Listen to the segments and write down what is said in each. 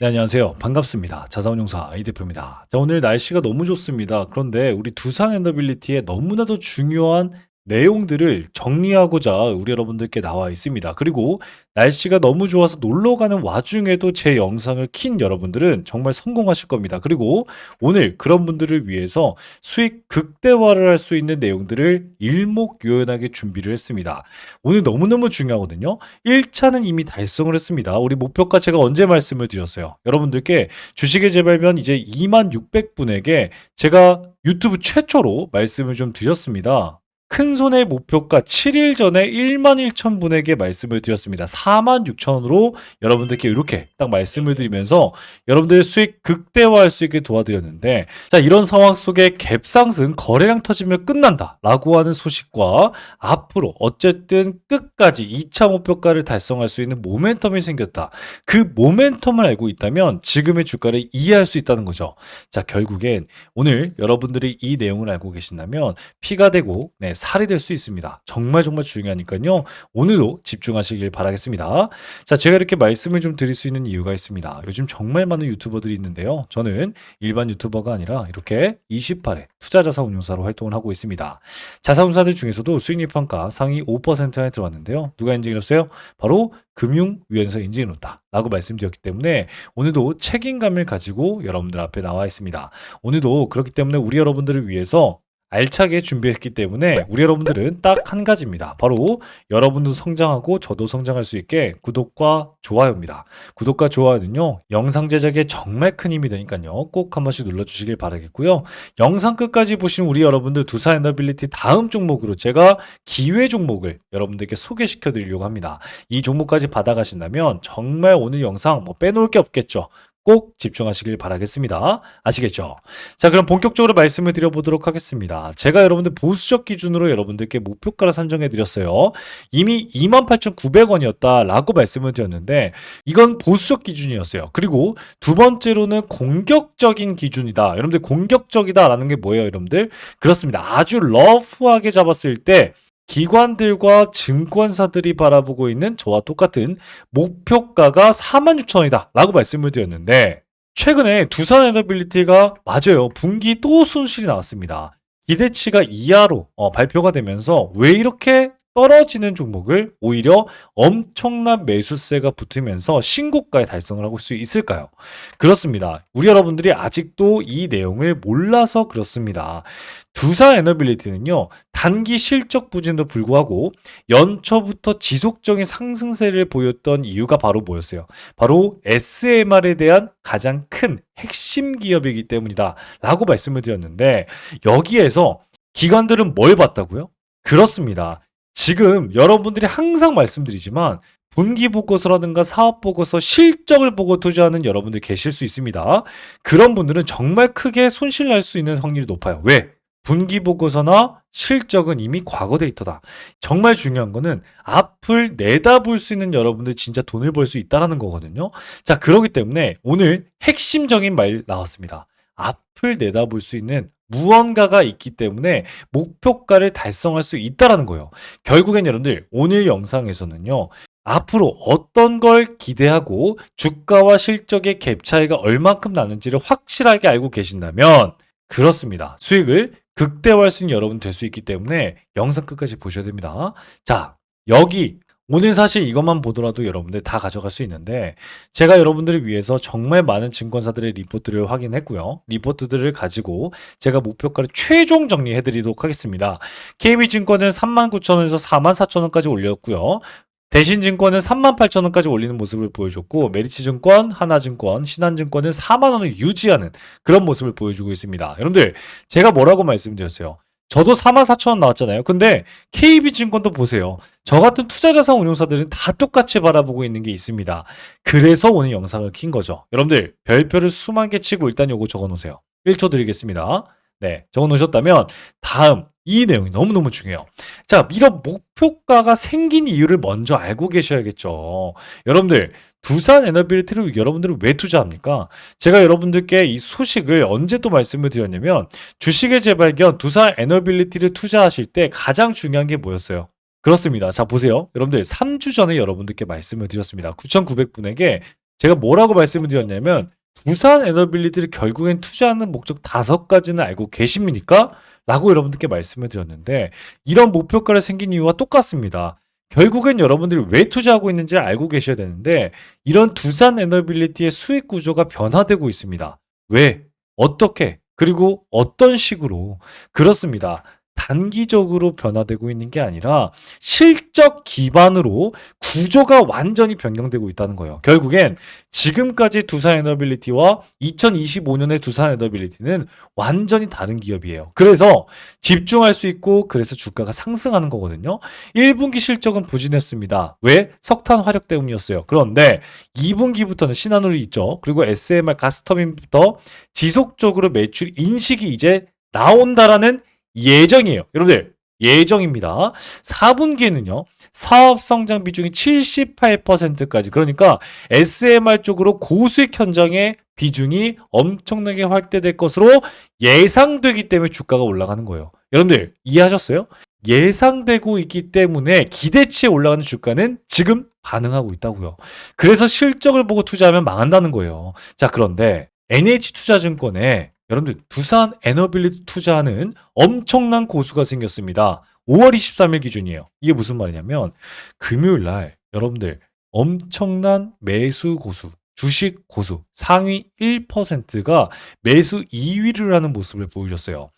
네, 안녕하세요. 반갑습니다. 자산운용사 이 대표입니다. 자, 오늘 날씨가 너무 좋습니다. 그런데 우리 두산 엔더빌리티의 너무나도 중요한 내용들을 정리하고자 우리 여러분들께 나와 있습니다. 그리고 날씨가 너무 좋아서 놀러 가는 와중에도 제 영상을 킨 여러분들은 정말 성공하실 겁니다. 그리고 오늘 그런 분들을 위해서 수익 극대화를 할 수 있는 내용들을 일목요연하게 준비를 했습니다. 오늘 너무너무 중요하거든요. 1차는 이미 달성을 했습니다. 우리 목표가 제가 언제 말씀을 드렸어요. 여러분들께 주식의 재발견 이제 2만 600분에게 제가 유튜브 최초로 말씀을 좀 드렸습니다. 큰 손의 목표가 7일 전에 1만 1천 분에게 말씀을 드렸습니다. 4만 6천 원으로 여러분들께 이렇게 딱 말씀을 드리면서 여러분들의 수익 극대화할 수 있게 도와드렸는데 자 이런 상황 속에 갭 상승 거래량 터지면 끝난다 라고 하는 소식과 앞으로 어쨌든 끝까지 2차 목표가를 달성할 수 있는 모멘텀이 생겼다. 그 모멘텀을 알고 있다면 지금의 주가를 이해할 수 있다는 거죠. 자 결국엔 오늘 여러분들이 이 내용을 알고 계신다면 피가 되고 네, 살이 될 수 있습니다. 정말 정말 중요하니까요. 오늘도 집중하시길 바라겠습니다. 자, 제가 이렇게 말씀을 좀 드릴 수 있는 이유가 있습니다. 요즘 정말 많은 유튜버들이 있는데요. 저는 일반 유튜버가 아니라 이렇게 28회 투자자산 운용사로 활동을 하고 있습니다. 자산운사들 중에서도 수익률 평가 상위 5% 안에 들어왔는데요. 누가 인증해줬어요? 바로 금융위원회에서 인증해놓다 라고 말씀드렸기 때문에 오늘도 책임감을 가지고 여러분들 앞에 나와 있습니다. 오늘도 그렇기 때문에 우리 여러분들을 위해서 알차게 준비했기 때문에 우리 여러분들은 딱 한 가지입니다. 바로 여러분도 성장하고 저도 성장할 수 있게 구독과 좋아요입니다. 구독과 좋아요는요, 영상 제작에 정말 큰 힘이 되니까요, 꼭 한 번씩 눌러주시길 바라겠고요. 영상 끝까지 보신 우리 여러분들 두산 에너빌리티 다음 종목으로 제가 기회 종목을 여러분들께 소개시켜 드리려고 합니다. 이 종목까지 받아가신다면 정말 오늘 영상 뭐 빼놓을 게 없겠죠. 꼭 집중하시길 바라겠습니다. 아시겠죠? 자, 그럼 본격적으로 말씀을 드려보도록 하겠습니다. 제가 여러분들 보수적 기준으로 여러분들께 목표가를 산정해 드렸어요. 이미 28,900원이었다라고 말씀을 드렸는데, 이건 보수적 기준이었어요. 그리고 두 번째로는 공격적인 기준이다. 여러분들 공격적이다라는 게 뭐예요, 여러분들? 그렇습니다. 아주 러프하게 잡았을 때, 기관들과 증권사들이 바라보고 있는 저와 똑같은 목표가가 46,000원이다 라고 말씀을 드렸는데 최근에 두산 에너빌리티가 맞아요 분기 또 손실이 나왔습니다 기대치가 이하로 어, 발표가 되면서 왜 이렇게 떨어지는 종목을 오히려 엄청난 매수세가 붙으면서 신고가에 달성을 하고 수 있을까요? 그렇습니다. 우리 여러분들이 아직도 이 내용을 몰라서 그렇습니다. 두산 에너빌리티는요, 단기 실적 부진도 불구하고 연초부터 지속적인 상승세를 보였던 이유가 바로 뭐였어요? 바로 SMR에 대한 가장 큰 핵심 기업이기 때문이다. 라고 말씀을 드렸는데, 여기에서 기관들은 뭘 봤다고요? 그렇습니다. 지금 여러분들이 항상 말씀드리지만 분기 보고서라든가 사업 보고서 실적을 보고 투자하는 여러분들 계실 수 있습니다. 그런 분들은 정말 크게 손실 날 수 있는 확률이 높아요. 왜? 분기 보고서나 실적은 이미 과거 데이터다. 정말 중요한 거는 앞을 내다볼 수 있는 여러분들 진짜 돈을 벌 수 있다라는 거거든요. 자, 그러기 때문에 오늘 핵심적인 말 나왔습니다. 앞을 내다볼 수 있는 무언가가 있기 때문에 목표가를 달성할 수 있다라는 거예요. 결국엔 여러분들 오늘 영상에서는요. 앞으로 어떤 걸 기대하고 주가와 실적의 갭 차이가 얼만큼 나는지를 확실하게 알고 계신다면 그렇습니다. 수익을 극대화할 수 있는 여러분 될 수 있기 때문에 영상 끝까지 보셔야 됩니다. 자, 여기 오늘 사실 이것만 보더라도 여러분들 다 가져갈 수 있는데 제가 여러분들을 위해서 정말 많은 증권사들의 리포트를 확인했고요. 리포트들을 가지고 제가 목표가를 최종 정리해 드리도록 하겠습니다. KB증권은 39,000원에서 44,000원까지 올렸고요. 대신증권은 38,000원까지 올리는 모습을 보여줬고 메리츠증권, 하나증권, 신한증권은 4만 원을 유지하는 그런 모습을 보여주고 있습니다. 여러분들 제가 뭐라고 말씀드렸어요? 저도 4만 4천 원 나왔잖아요. 근데 KB증권도 보세요. 저 같은 투자자산 운용사들은 다 똑같이 바라보고 있는 게 있습니다. 그래서 오늘 영상을 킨 거죠. 여러분들 별표를 수만 개 치고 일단 요거 적어 놓으세요. 1초 드리겠습니다. 네, 적어 놓으셨다면 다음 이 내용이 너무너무 중요해요. 자, 이런 목표가가 생긴 이유를 먼저 알고 계셔야겠죠. 여러분들, 두산 에너빌리티를 여러분들은 왜 투자합니까? 제가 여러분들께 이 소식을 언제 또 말씀을 드렸냐면 주식의 재발견 두산 에너빌리티를 투자하실 때 가장 중요한 게 뭐였어요? 그렇습니다. 자, 보세요. 여러분들 3주 전에 여러분들께 말씀을 드렸습니다. 9,900분에게 제가 뭐라고 말씀을 드렸냐면 두산 에너빌리티를 결국엔 투자하는 목적 다섯 가지는 알고 계십니까? 라고 여러분들께 말씀을 드렸는데 이런 목표가를 생긴 이유와 똑같습니다. 결국엔 여러분들이 왜 투자하고 있는지 알고 계셔야 되는데 이런 두산 에너빌리티의 수익 구조가 변화되고 있습니다. 왜? 어떻게? 그리고 어떤 식으로? 그렇습니다. 단기적으로 변화되고 있는 게 아니라 실적 기반으로 구조가 완전히 변경되고 있다는 거예요. 결국엔 지금까지 두산 에너빌리티와 2025년의 두산 에너빌리티는 완전히 다른 기업이에요. 그래서 집중할 수 있고 그래서 주가가 상승하는 거거든요. 1분기 실적은 부진했습니다. 왜? 석탄 화력 때문이었어요. 그런데 2분기부터는 신한울이 있죠. 그리고 SMR 가스터빈부터 지속적으로 매출 인식이 이제 나온다라는 예정이에요. 여러분들 예정입니다. 4분기에는요. 사업 성장 비중이 78%까지 그러니까 SMR 쪽으로 고수익 현장의 비중이 엄청나게 확대될 것으로 예상되기 때문에 주가가 올라가는 거예요. 여러분들 이해하셨어요? 예상되고 있기 때문에 기대치에 올라가는 주가는 지금 반응하고 있다고요. 그래서 실적을 보고 투자하면 망한다는 거예요. 자, 그런데 NH투자증권에 여러분들 두산 에너빌리티 투자하는 엄청난 고수가 생겼습니다. 5월 23일 기준이에요. 이게 무슨 말이냐면 금요일 날 여러분들 엄청난 매수 고수, 주식 고수 상위 1%가 매수 2위를 하는 모습을 보여줬어요.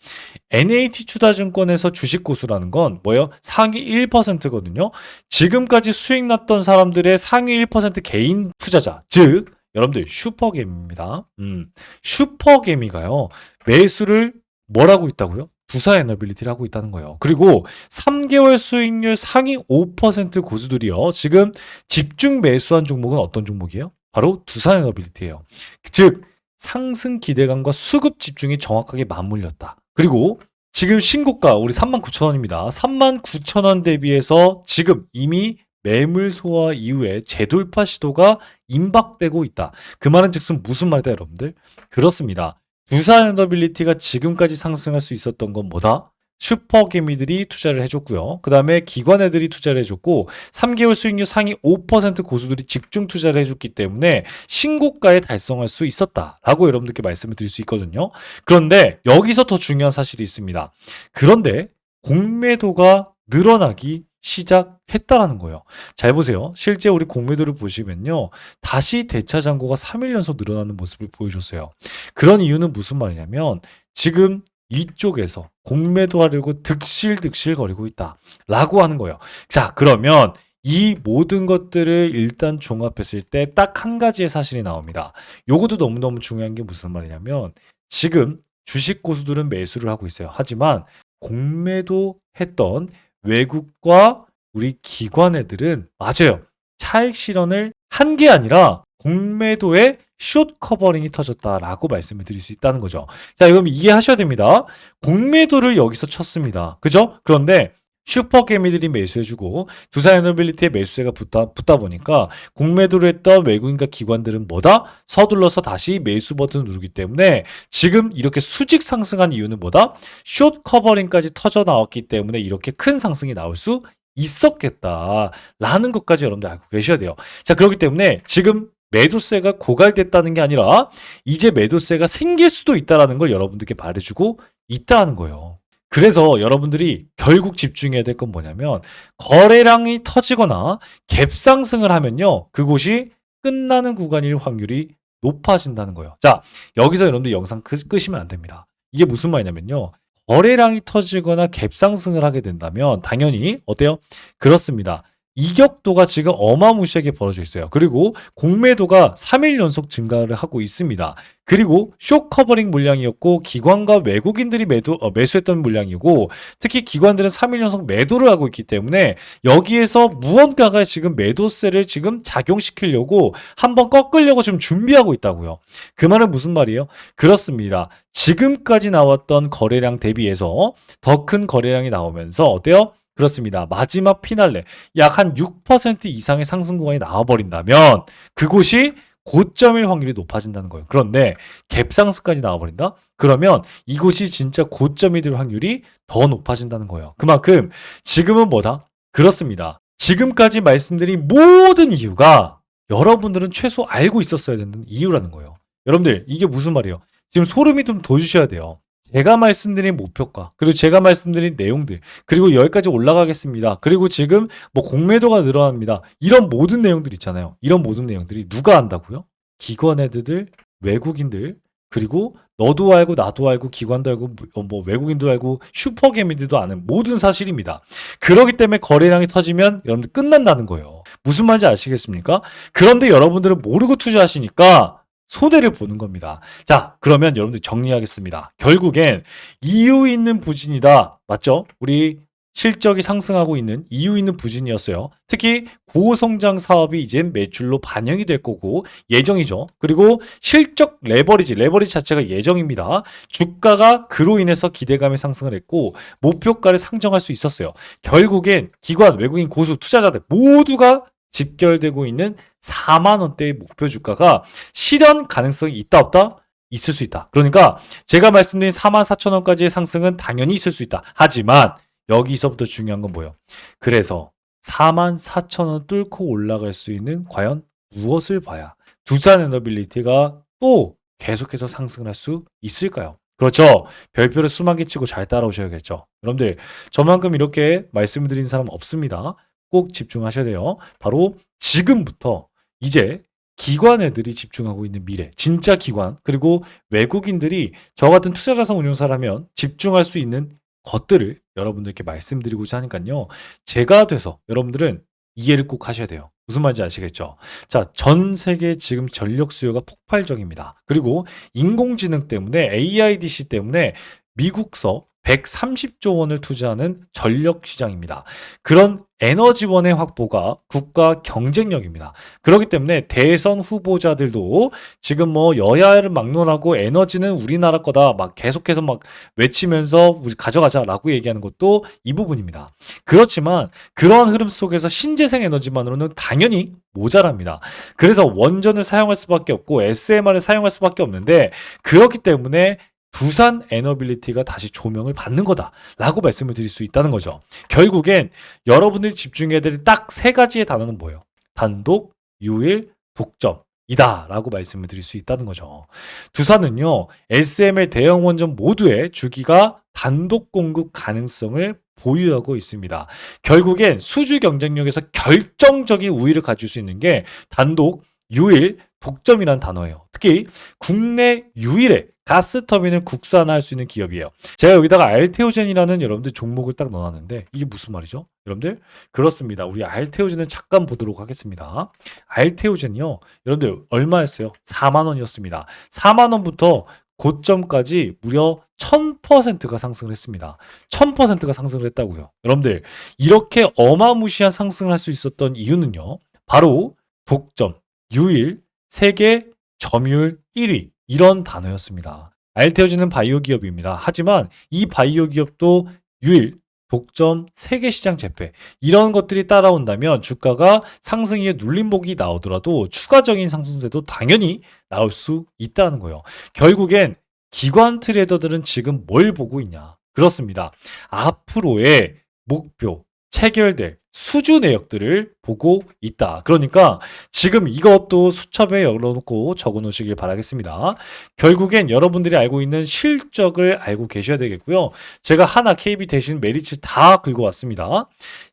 NH투자증권에서 주식 고수라는 건 뭐예요? 상위 1%거든요. 지금까지 수익 났던 사람들의 상위 1% 개인 투자자, 즉 여러분들 슈퍼개미입니다. 음, 슈퍼개미가요. 매수를 뭐라고 있다고요? 두사 에너빌리티를 하고 있다는 거예요. 그리고 3개월 수익률 상위 5% 고수들이요. 지금 집중 매수한 종목은 어떤 종목이에요? 바로 두산 에너빌리티예요. 즉 상승 기대감과 수급 집중이 정확하게 맞물렸다. 그리고 지금 신고가 우리 39,000원입니다. 39,000원 대비해서 지금 이미 매물 소화 이후에 재돌파 시도가 임박되고 있다. 그 말은 즉슨 무슨 말이다, 여러분들? 그렇습니다. 두산 엔더빌리티가 지금까지 상승할 수 있었던 건 뭐다? 슈퍼개미들이 투자를 해줬고요. 그 다음에 기관 애들이 투자를 해줬고 3개월 수익률 상위 5% 고수들이 집중 투자를 해줬기 때문에 신고가에 달성할 수 있었다라고 여러분들께 말씀을 드릴 수 있거든요. 그런데 여기서 더 중요한 사실이 있습니다. 그런데 공매도가 늘어나기 시작했다라는 거예요. 잘 보세요. 실제 우리 공매도를 보시면요. 다시 대차 잔고가 3일 연속 늘어나는 모습을 보여줬어요. 그런 이유는 무슨 말이냐면 지금 이쪽에서 공매도 하려고 득실득실 거리고 있다. 라고 하는 거예요. 자, 그러면 이 모든 것들을 일단 종합했을 때 딱 한 가지의 사실이 나옵니다. 요것도 너무너무 중요한 게 무슨 말이냐면 지금 주식 고수들은 매수를 하고 있어요. 하지만 공매도 했던 외국과 우리 기관 애들은 맞아요. 차익 실현을 한 게 아니라 공매도에 숏 커버링이 터졌다라고 말씀을 드릴 수 있다는 거죠. 자, 그럼 이해하셔야 됩니다. 공매도를 여기서 쳤습니다. 그죠? 그런데 슈퍼 개미들이 매수해주고 두산 에너빌리티의 매수세가 붙다, 붙다 보니까 공매도를 했던 외국인과 기관들은 뭐다? 서둘러서 다시 매수 버튼을 누르기 때문에 지금 이렇게 수직 상승한 이유는 뭐다? 숏 커버링까지 터져 나왔기 때문에 이렇게 큰 상승이 나올 수 있었겠다라는 것까지 여러분들 알고 계셔야 돼요. 자, 그렇기 때문에 지금 매도세가 고갈됐다는 게 아니라 이제 매도세가 생길 수도 있다라는 걸 여러분들께 말해주고 있다는 거예요. 그래서 여러분들이 결국 집중해야 될 건 뭐냐면 거래량이 터지거나 갭상승을 하면요. 그곳이 끝나는 구간일 확률이 높아진다는 거예요. 자, 여기서 여러분들 영상 끄, 끄시면 안 됩니다. 이게 무슨 말이냐면요. 거래량이 터지거나 갭상승을 하게 된다면 당연히 어때요? 그렇습니다. 이격도가 지금 어마무시하게 벌어져 있어요. 그리고 공매도가 3일 연속 증가를 하고 있습니다. 그리고 쇼 커버링 물량이었고 기관과 외국인들이 매도 어, 매수했던 물량이고 특히 기관들은 3일 연속 매도를 하고 있기 때문에 여기에서 무언가가 지금 매도세를 지금 작용시키려고 한번 꺾으려고 지금 준비하고 있다고요. 그 말은 무슨 말이에요? 그렇습니다. 지금까지 나왔던 거래량 대비해서 더 큰 거래량이 나오면서 어때요? 그렇습니다. 마지막 피날레 약 한 6% 이상의 상승 구간이 나와버린다면 그곳이 고점일 확률이 높아진다는 거예요. 그런데 갭상승까지 나와버린다? 그러면 이곳이 진짜 고점이 될 확률이 더 높아진다는 거예요. 그만큼 지금은 뭐다? 그렇습니다. 지금까지 말씀드린 모든 이유가 여러분들은 최소 알고 있었어야 되는 이유라는 거예요. 여러분들 이게 무슨 말이에요? 지금 소름이 좀 돋으셔야 돼요. 제가 말씀드린 목표가 그리고 제가 말씀드린 내용들 그리고 여기까지 올라가겠습니다. 그리고 지금 뭐 공매도가 늘어납니다. 이런 모든 내용들 있잖아요. 이런 모든 내용들이 누가 안다고요? 기관 애들, 외국인들 그리고 너도 알고 나도 알고 기관도 알고 뭐- 뭐 외국인도 알고 슈퍼개미들도 아는 모든 사실입니다. 그러기 때문에 거래량이 터지면 여러분들 끝난다는 거예요. 무슨 말인지 아시겠습니까? 그런데 여러분들은 모르고 투자하시니까 손해를 보는 겁니다. 자, 그러면 여러분들 정리하겠습니다. 결국엔 이유 있는 부진이다. 맞죠? 우리 실적이 상승하고 있는 이유 있는 부진이었어요. 특히 고성장 사업이 이제 매출로 반영이 될 거고 예정이죠. 그리고 실적 레버리지, 레버리지 자체가 예정입니다. 주가가 그로 인해서 기대감이 상승을 했고 목표가를 상정할 수 있었어요. 결국엔 기관, 외국인, 고수, 투자자들 모두가 집결되고 있는 4만 원대의 목표 주가가 실현 가능성이 있다 없다? 있을 수 있다. 그러니까 제가 말씀드린 4만 4천 원까지의 상승은 당연히 있을 수 있다. 하지만 여기서부터 중요한 건 뭐예요? 그래서 4만 4천 원 뚫고 올라갈 수 있는 과연 무엇을 봐야 두산 에너빌리티가 또 계속해서 상승을 할 수 있을까요? 그렇죠. 별표를 수만 개 치고 잘 따라오셔야겠죠. 여러분들 저만큼 이렇게 말씀드린 사람 없습니다. 꼭 집중하셔야 돼요. 바로 지금부터 이제 기관 애들이 집중하고 있는 미래, 진짜 기관, 그리고 외국인들이 저 같은 투자자산 운용사라면 집중할 수 있는 것들을 여러분들께 말씀드리고자 하니까요. 제가 돼서 여러분들은 이해를 꼭 하셔야 돼요. 무슨 말인지 아시겠죠? 자, 전 세계 지금 전력 수요가 폭발적입니다. 그리고 인공지능 때문에 AIDC 때문에 미국서 130조 원을 투자하는 전력 시장입니다. 그런 에너지원의 확보가 국가 경쟁력입니다. 그렇기 때문에 대선 후보자들도 지금 뭐 여야를 막론하고 에너지는 우리나라 거다 막 계속해서 막 외치면서 우리 가져가자라고 얘기하는 것도 이 부분입니다. 그렇지만 그러한 흐름 속에서 신재생 에너지만으로는 당연히 모자랍니다. 그래서 원전을 사용할 수밖에 없고 SMR을 사용할 수밖에 없는데 그렇기 때문에 두산 에너빌리티가 다시 조명을 받는 거다라고 말씀을 드릴 수 있다는 거죠. 결국엔 여러분들이 집중해야 될 딱 세 가지의 단어는 뭐예요? 단독, 유일, 독점 이다 라고 말씀을 드릴 수 있다는 거죠. 두산은요, SML 대형 원전 모두의 주기가 단독 공급 가능성을 보유하고 있습니다. 결국엔 수주 경쟁력에서 결정적인 우위를 가질 수 있는 게 단독, 유일, 독점이라는 단어예요. 특히 국내 유일의 가스 터빈을 국산화할 수 있는 기업이에요. 제가 여기다가 알테오젠이라는 여러분들 종목을 딱 넣어놨는데 이게 무슨 말이죠? 여러분들 그렇습니다. 우리 알테오젠을 잠깐 보도록 하겠습니다. 알테오젠이요. 여러분들 얼마였어요? 4만 원이었습니다. 4만 원부터 고점까지 무려 1000%가 상승을 했습니다. 1000%가 상승을 했다고요. 여러분들 이렇게 어마무시한 상승을 할 수 있었던 이유는요. 바로 독점, 유일, 세계 점유율 1위 이런 단어였습니다. 알테오진은 바이오 기업입니다. 하지만 이 바이오 기업도 유일, 독점, 세계 시장 재패 이런 것들이 따라온다면 주가가 상승에 눌림목이 나오더라도 추가적인 상승세도 당연히 나올 수 있다는 거예요. 결국엔 기관 트레이더들은 지금 뭘 보고 있냐? 그렇습니다. 앞으로의 목표, 체결될 수주 내역들을 보고 있다. 그러니까 지금 이것도 수첩에 열어놓고 적어 놓으시길 바라겠습니다. 결국엔 여러분들이 알고 있는 실적을 알고 계셔야 되겠고요. 제가 하나 KB 대신 메리츠 다 긁어왔습니다.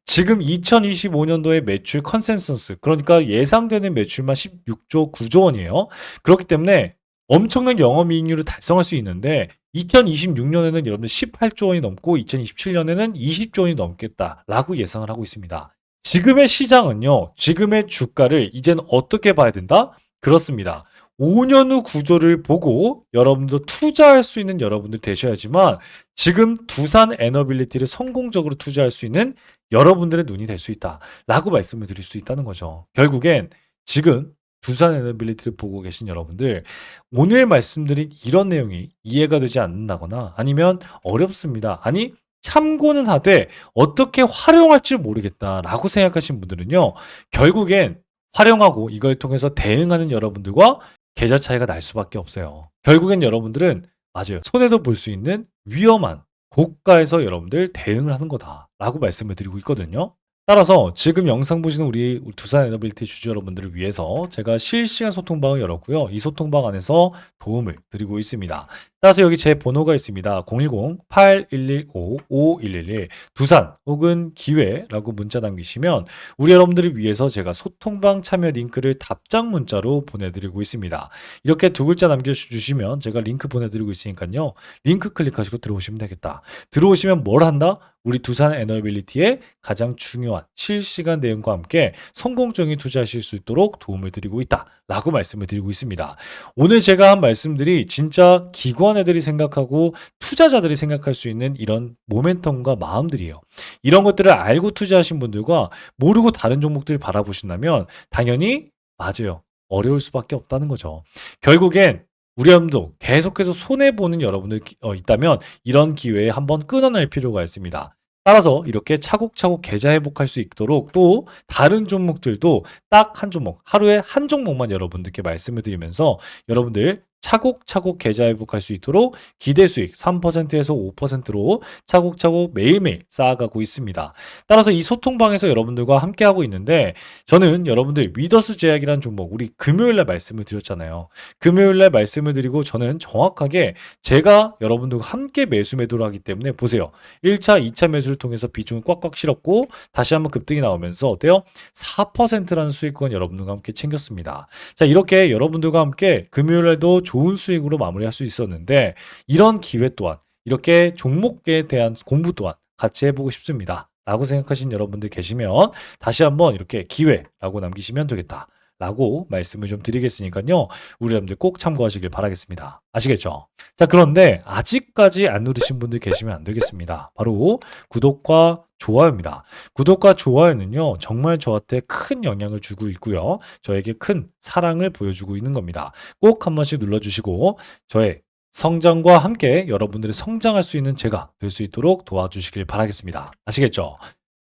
지금 2025년도의 매출 컨센서스, 그러니까 예상되는 매출만 16조 9조 원이에요. 그렇기 때문에 엄청난 영업이익률을 달성할 수 있는데 2026년에는 여러분들 18조 원이 넘고 2027년에는 20조 원이 넘겠다라고 예상을 하고 있습니다. 지금의 시장은요. 지금의 주가를 이젠 어떻게 봐야 된다? 그렇습니다. 5년 후 구조를 보고 여러분도 투자할 수 있는 여러분들 되셔야지만 지금 두산 에너빌리티를 성공적으로 투자할 수 있는 여러분들의 눈이 될 수 있다라고 말씀을 드릴 수 있다는 거죠. 결국엔 지금 두산 에너빌리티를 보고 계신 여러분들 오늘 말씀드린 이런 내용이 이해가 되지 않는다거나 아니면 어렵습니다. 아니 참고는 하되 어떻게 활용할지 모르겠다라고 생각하신 분들은요. 결국엔 활용하고 이걸 통해서 대응하는 여러분들과 계좌 차이가 날 수밖에 없어요. 결국엔 여러분들은 맞아요. 손해도 볼 수 있는 위험한 고가에서 여러분들 대응을 하는 거다라고 말씀을 드리고 있거든요. 따라서 지금 영상 보시는 우리 두산 에너빌리티 주주 여러분들을 위해서 제가 실시간 소통방을 열었고요. 이 소통방 안에서 도움을 드리고 있습니다. 따라서 여기 제 번호가 있습니다. 010-8115-5111 두산 혹은 기회라고 문자 남기시면 우리 여러분들을 위해서 제가 소통방 참여 링크를 답장 문자로 보내드리고 있습니다. 이렇게 두 글자 남겨주시면 제가 링크 보내드리고 있으니까요. 링크 클릭하시고 들어오시면 되겠다. 들어오시면 뭘 한다? 우리 두산 에너빌리티의 가장 중요한 실시간 내용과 함께 성공적인 투자하실 수 있도록 도움을 드리고 있다. 라고 말씀을 드리고 있습니다. 오늘 제가 한 말씀들이 진짜 기관 애들이 생각하고 투자자들이 생각할 수 있는 이런 모멘텀과 마음들이에요. 이런 것들을 알고 투자하신 분들과 모르고 다른 종목들을 바라보신다면 당연히 맞아요. 어려울 수밖에 없다는 거죠. 결국엔 우리 여러분도 계속해서 손해보는 여러분들 어, 있다면 이런 기회에 한번 끊어낼 필요가 있습니다. 따라서 이렇게 차곡차곡 계좌 회복할 수 있도록 또 다른 종목들도 딱 한 종목, 하루에 한 종목만 여러분들께 말씀을 드리면서 여러분들 차곡차곡 계좌 회복할 수 있도록 기대 수익 3%에서 5%로 차곡차곡 매일매일 쌓아가고 있습니다. 따라서 이 소통방에서 여러분들과 함께하고 있는데 저는 여러분들 위더스 제약이라는 종목 우리 금요일날 말씀을 드렸잖아요. 금요일날 말씀을 드리고 저는 정확하게 제가 여러분들과 함께 매수 매도를 하기 때문에 보세요. 1차, 2차 매수를 통해서 비중을 꽉꽉 실었고 다시 한번 급등이 나오면서 어때요? 4%라는 수익권 여러분들과 함께 챙겼습니다. 자 이렇게 여러분들과 함께 금요일날도 좋은 수익으로 마무리할 수 있었는데 이런 기회 또한 이렇게 종목에 대한 공부 또한 같이 해보고 싶습니다. 라고 생각하신 여러분들 계시면 다시 한번 이렇게 기회라고 남기시면 되겠다. 라고 말씀을 좀 드리겠으니까요. 우리 여러분들 꼭 참고하시길 바라겠습니다. 아시겠죠? 자, 그런데 아직까지 안 누르신 분들 계시면 안 되겠습니다. 바로 구독과 좋아요입니다. 구독과 좋아요는요, 정말 저한테 큰 영향을 주고 있고요. 저에게 큰 사랑을 보여주고 있는 겁니다. 꼭 한 번씩 눌러주시고, 저의 성장과 함께 여러분들이 성장할 수 있는 제가 될 수 있도록 도와주시길 바라겠습니다. 아시겠죠?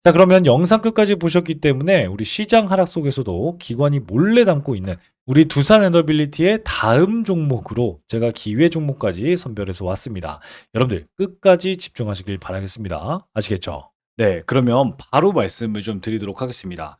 자, 그러면 영상 끝까지 보셨기 때문에 우리 시장 하락 속에서도 기관이 몰래 담고 있는 우리 두산 에너빌리티의 다음 종목으로 제가 기회 종목까지 선별해서 왔습니다. 여러분들 끝까지 집중하시길 바라겠습니다. 아시겠죠? 네, 그러면 바로 말씀을 좀 드리도록 하겠습니다.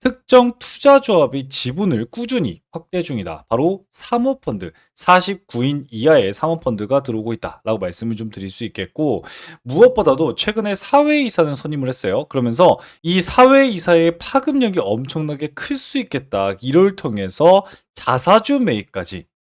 특정 투자 조합이 지분을 꾸준히 확대 중이다. 바로 사모펀드, 49인 이하의 사모펀드가 들어오고 있다라고 말씀을 좀 드릴 수 있겠고, 무엇보다도 최근에 사회이사는 선임을 했어요. 그러면서 이 사회이사의 파급력이 엄청나게 클 수 있겠다. 이를 통해서 자사주 매입까지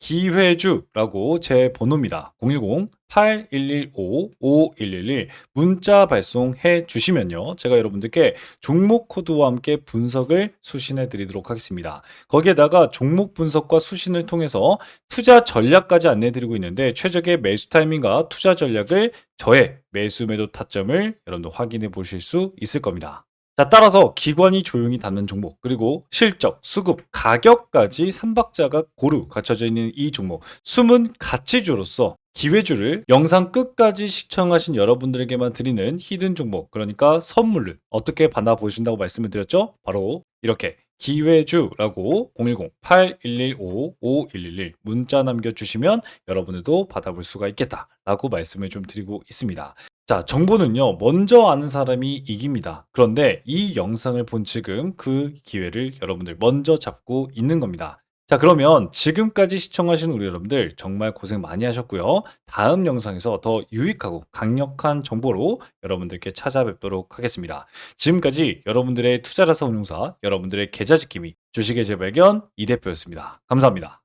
기회주라고 제 번호입니다. 010-8115-5111 문자 발송해 주시면요. 제가 여러분들께 종목 코드와 함께 분석을 수신해 드리도록 하겠습니다. 거기에다가 종목 분석과 수신을 통해서 투자 전략까지 안내 드리고 있는데 최적의 매수 타이밍과 투자 전략을 저의 매수 매도 타점을 여러분들 확인해 보실 수 있을 겁니다. 자, 따라서 기관이 조용히 담는 종목, 그리고 실적, 수급, 가격까지 삼박자가 고루 갖춰져 있는 이 종목, 숨은 가치주로서 기회주를 영상 끝까지 시청하신 여러분들에게만 드리는 히든 종목, 그러니까 선물을 어떻게 받아보신다고 말씀을 드렸죠? 바로 이렇게 기회주라고 010-8115-5111 문자 남겨주시면 여러분들도 받아볼 수가 있겠다라고 말씀을 좀 드리고 있습니다. 자, 정보는요, 먼저 아는 사람이 이깁니다. 그런데 이 영상을 본 지금 그 기회를 여러분들 먼저 잡고 있는 겁니다. 자, 그러면 지금까지 시청하신 우리 여러분들 정말 고생 많이 하셨고요. 다음 영상에서 더 유익하고 강력한 정보로 여러분들께 찾아뵙도록 하겠습니다. 지금까지 여러분들의 투자라서 운용사, 여러분들의 계좌 지킴이, 주식의 재발견 이 대표였습니다. 감사합니다.